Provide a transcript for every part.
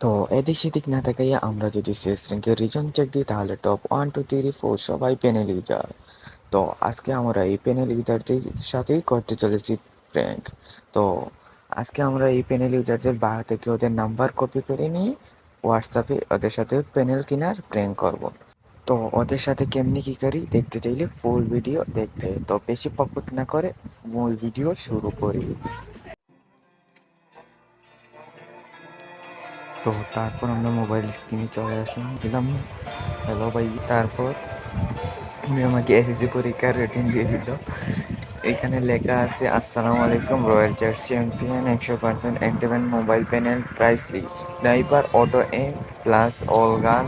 তো এদিক সেদিক না তাকাইয়া আমরা যদি শেষ র্যাঙ্কের রিজন চেক দিই, তাহলে top one two three four সবাই প্যানেল ইউজার তো আজকে আমরা এই প্যানেল ইউজারদের সাথেই করতে চলেছি প্র্যাঙ্ক তো আজকে আমরা এই প্যানেল ইউজারদের বাসা থেকে ওদের নাম্বার কপি করে নিয়ে হোয়াটসঅ্যাপে ওদের সাথে প্যানেল কেনার প্র্যাঙ্ক করব। তো ওদের সাথে কেমনি কী করি, দেখতে চাইলে ফুল ভিডিও দেখতে। তো বেশি পকপক না করে মূল ভিডিও শুরু করি। তো তারপর আমরা মোবাইল স্ক্রিনে চলে আসলাম, দিলাম হ্যালো ভাই। তারপর উনি আমাকে এসএসসি পরীক্ষার রেটিং দিয়ে দিল। এখানে লেখা আছে, আসসালামু আলাইকুম রয়্যাল চার্জ চ্যাম্পিয়ন একশো percent অ্যাক্টিভেন mobile panel price list sniper auto M plus all gun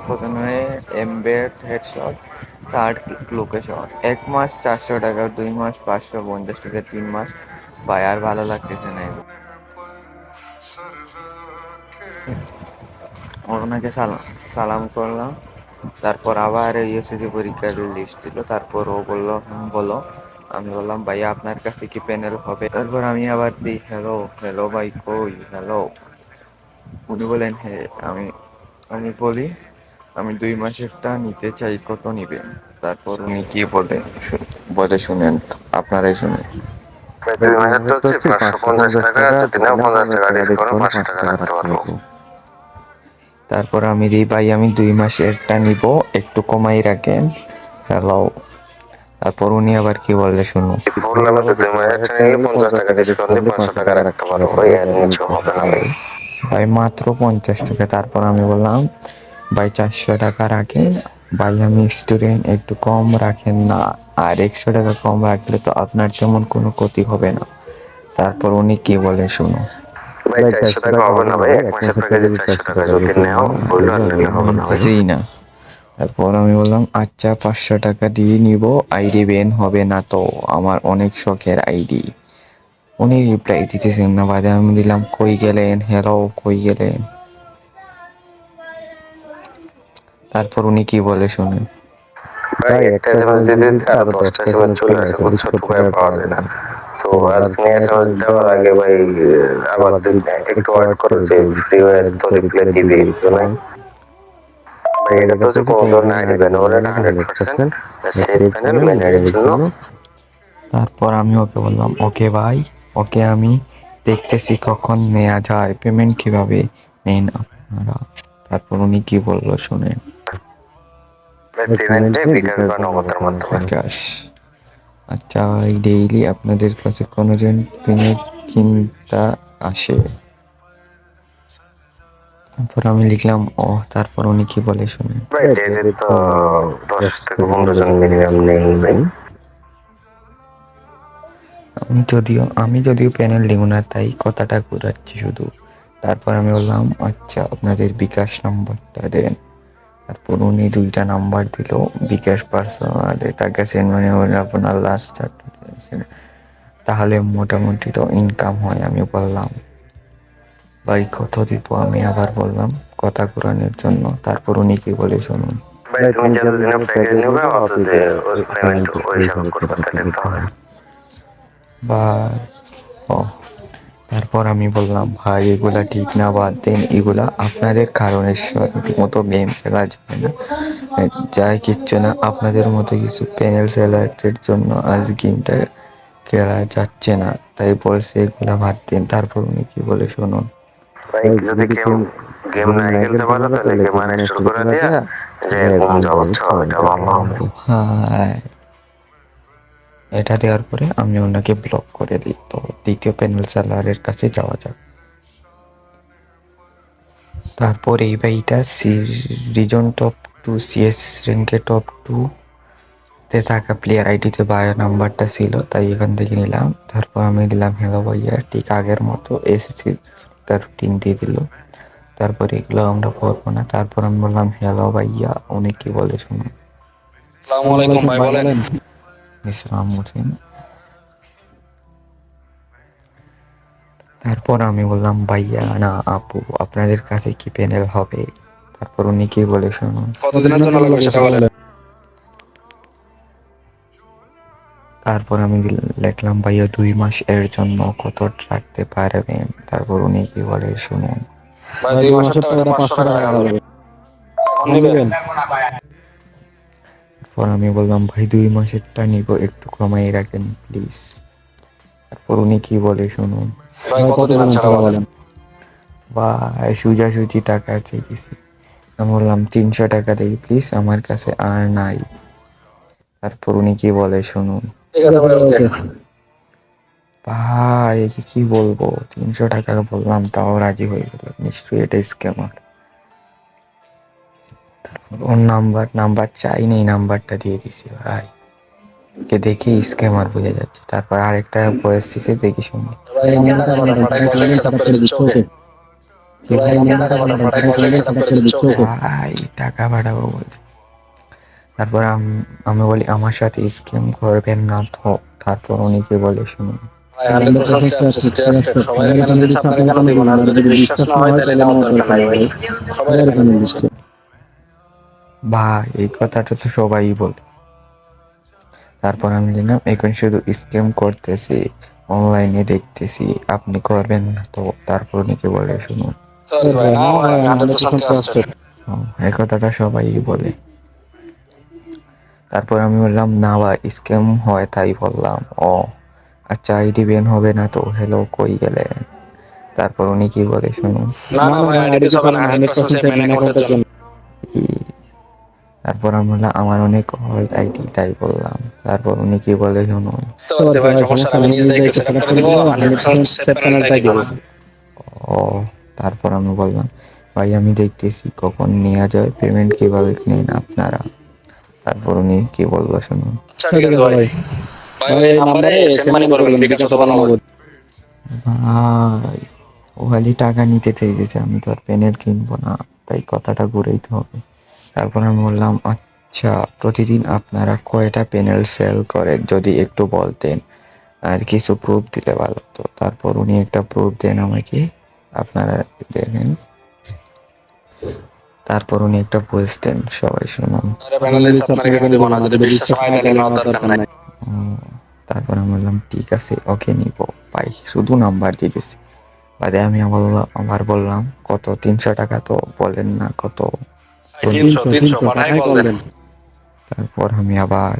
embed headshot third location এক মাস, চারশো টাকা, দুই মাস, পাঁচশো পঞ্চাশ টাকা, তিন মাস। ভাই, আর ভালো লাগতেছে না ওনাকে সালাম সালাম করলাম। তারপর আবার এসএসসি পরীক্ষার লিস্ট দিল। তারপর ও বলল বলো। আমি বললাম, ভাইয়া, আপনার কাছে কি প্যানেল হবে? তারপর আমি আবার দিই হ্যালো হ্যালো ভাই, কই? হ্যালো উনি বলেন হ্যাঁ আমি আমি বলি, আমি দুই মাসেরটা নিতে চাই, কত নিবেন তারপর উনি কি বলে বলে শুনেন, আপনারাই শুনেন। পঞ্চাশ টাকা পঞ্চাশ টাকা পাঁচশো টাকা রাখতে পারব। তারপর আমি দিই ভাই আমি দুই মাসেরটা নিব একটু কমাই রাখেন। হ্যালো তারপর উনি আবার কি বলে শুনো বললাম তো দুই মাসেরটা নিলে পঞ্চাশ টাকা ডিসকাউন্ট দিয়ে পাঁচশো টাকা রাখতে পারব ভাই এর নিচে হবে না ভাই। ভাই মাত্র পঞ্চাশ টাকা। তারপর আমি বললাম ভাই চারশো টাকা রাখেন। ভাই আমি স্টুডেন্ট একটু কম রাখেন না। আর একশো টাকা কম রাখলে তো আপনার তেমন কোনো ক্ষতি হবে না। তারপর উনি কি বলে শুনো ভাই চারশো টাকা হবে না ভাই? এক মাসের প্যাকেজে চারশো টাকা যদি নেও বলল আর নিলে হবে না। ভাই না। তারপর আমি বললাম আচ্ছা পাঁচশো টাকা দিয়ে নিব আইডি বেন হবে না তো? আমার অনেক শখের আইডি। উনি রিপ্লাই দিতেছেন না বাদে আমি দিলাম কই গেলেন? হ্যালো কই গেলেন? তারপর উনি কি বলে শুনেন? ভাই একটা এসএমএস দিতে দিতে আরও দশটা এসএমএস চলে আসে বুঝছ টুকায় পাওয়া যায় না। তুমি এসএমএস দেওয়ার আগে ভাই আবার একটু ওয়েট করো যে ফ্রি ওয়্যার তো রিপ্লাই দিবে। না ভাই এটা তো হচ্ছে কোনো ধরনের আইডি ব্যান ওর এটা হান্ড্রেড পার্সেন্ট সেফ প্যানেল আইডির জন্য তারপর আমি ওকে বললাম ওকে ভাই ওকে আমি দেখতেছি কখন নেওয়া যায়। পেমেন্ট কীভাবে নেন আপনারা? তারপর উনি কি বলল শুনেন। পেমেন্টে বিকাশ বা নগদের মাধ্যমে। বিকাশ। আচ্ছা এই ডেইলি আপনাদের কাছে কোনো জন পেমেন্ট কিনতা আসে। তারপর আমি লিখলাম ও তারপর উনি কি বলে শুনে তো দশ থেকে পনেরো জন মিনিমাম নেই ভাই। আমি যদিও আমি যদিও প্যানেল লিখব না তাই কথাটা ঘুরাচ্ছি শুধু। তারপর আমি বললাম আচ্ছা আপনাদের বিকাশ নম্বরটা দেন। তারপর উনি দুইটা নাম্বার দিল বিকাশ পার্সোনাল টাকা সেন্ড মানে হলে আপনার লাস্ট চারটা তাহলে মোটামুটি তো ইনকাম হয় আমি বললাম। বাড়ি কত দিব আমি আবার বললাম কথা ঘুরানোর জন্য। তারপর উনি কি বলে শুনুন? বা ও তারপর আমি বললাম ভাই এগুলা ঠিক না বাদ দেন এগুলা আপনাদের কারণে ঠিক মতো গেম খেলা যায় না। যায় কিচ্ছু না। আপনাদের মতো কিছু প্যানেল সেলারদের জন্য আজ গেমটা খেলা যাচ্ছে না। তাই বলছে এগুলা বাদ দিন। তারপর উনি কি বলে শুনুন। ভাই যদি কেউ গেম না খেলতে পারো তাহলে গেম আনইনস্টল করে দিয়া। যে ঘুম যাও এটা ভালো হ্যাঁ। এটা দেওয়ার পরে আমি ওনাকে ব্লক করে দিই। তো দ্বিতীয় প্যানেল সেলারের কাছে যাওয়া যাক। তারপর এই ভাইটা season top two CS র্যাঙ্কে টপ টু তে থাকা প্লেয়ার আইডিতে বায়ো নাম্বারটা ছিল তাই এখান থেকে নিলাম। তারপর আমি দিলাম হ্যালো ভাইয়া ঠিক আগের মতো এসএসসি রুটিন দিয়ে দিল। তারপর এগুলো আমরা করব না। তারপর আমি বললাম হ্যালো ভাইয়া উনি কি বলে শুনুন। আসসালামু আলাইকুম ভাই বলেন। তারপর আমি বললাম ভাইয়া না আপু আপনাদের কাছে কি প্যানেল হবে? তারপর উনি কি বলে শুনুন। কতদিনের জন্য লাগবে সেটা বলেন। তারপর আমি লিখলাম ভাইয়া দুই মাস এর জন্য কত রাখতে পারবেন? তারপর উনি কি বলে শুনুন। ভাই দুই মাসের টাকাটা পাঁচশো টাকা রাখা এখন নেবেন? তারপর আমি বললাম ভাই দুই মাসেরটা নিব একটু কমাই রাখেন প্লিজ তারপর উনি কি বলে শুনুন ভাই কত দেবেন ছাড়া বলেন? ভাই সোজাসুজি টাকা চাইতেছি। আমি বললাম তিনশো টাকা দেই প্লিজ আমার কাছে আর নাই। তারপর উনি কি বলে শুনুন ভাই কি বলব? তিনশো টাকা বললাম তাও রাজি হয়ে গেল। নিশ্চয়ই এটা স্ক্যামার তারপর ওর নাম্বার নাম্বার চাই নেই নাম্বারটা দিয়ে দিছি ভাই। কে দেখে স্ক্যামার বোঝা যাচ্ছে। তারপর আরেকটা বয়স দিছে দেখি শুনি। ভাই টাকা ওকে। ওকে। পাঠাবো বলছে। তারপর আম- বলি আমার সাথে স্ক্যাম করবেন না তারপর উনি কি বলে শুনুন। সবাই হয় ভাই এই কথাটা তো সবাই বলে তারপর আমি দিলাম এখন শুধু স্ক্যাম করতেছি অনলাইনে দেখতেছি আপনি করবেন না তো তারপর উনি বলে শুনুন এই কথাটা সবাই বলে তারপর আমি বললাম না ভাই স্ক্যাম হয় তাই বললাম ও আচ্ছা আইডি বেন হবে না তো হ্যালো কই গেলেন তারপর উনি কি বলে শুনুন না না ভাই আইডি সব না হান্ড্রেড পার্সেন্ট সেভ অ্যাকাউন্টের জন্য তারপর আমি বললাম আমার অনেক ওল্ড আইডি তাই বললাম। তারপর উনি কি বলে শুনুন। তো আছে ভাই সমস্যা আমি নিজে দেখে সেট করে দিব হান্ড্রেড পার্সেন্ট সেভ প্যানেলটাই দিব ও তারপর আমি বললাম ভাই আমি দেখতেছি কখন নেওয়া যায় পেমেন্ট কীভাবে নেন আপনারা? তারপর উনি কি বলল শুনুন। আচ্ছা ভাই। ও খালি টাকা নিতে চাইতেছে আমি তো আর পেনের কিনবো না তাই কথাটা ঘুরেই তো হবে। তারপর আমি বললাম আচ্ছা প্রতিদিন আপনারা কয়টা প্যানেল সেল করেন যদি একটু বলতেন। আর কিছু প্রুফ দিলে ভালো হতো তারপর উনি একটা প্রুফ দেন আমাকে আপনারা দেখেন। তারপর উনি একটা দেন সবাই শুনুন। তারপর আমি বললাম ঠিক আছে ওকে নিব। ভাই শুধু নাম্বার দিতেছি বাদে আমি বললাম আবার বললাম কত? তিনশো টাকা তো বলেন না কত? তারপর আমি আবার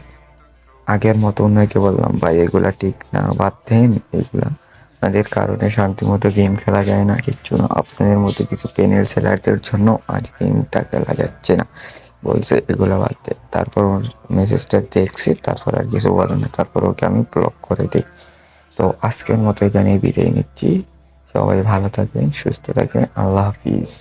আগের মতো ওনাকে বললাম ভাই এগুলা ঠিক না বাদ দেন এগুলা। আপনাদের কারণে শান্তি মতো গেম খেলা যায় না কিচ্ছু না। আপনাদের মতো কিছু পেনের সেলারদের জন্য আজ গেমটা খেলা যাচ্ছে না। বলছে এগুলো বাদ দেন তারপর ওর মেসেজটা দেখছি তারপর আর কিছু বলে না। তারপর ওকে আমি ব্লক করে দিই। তো আজকের মতো এখানে বিদায় নিচ্ছি। সবাই ভালো থাকবেন সুস্থ থাকবেন। আল্লাহ হাফিজ।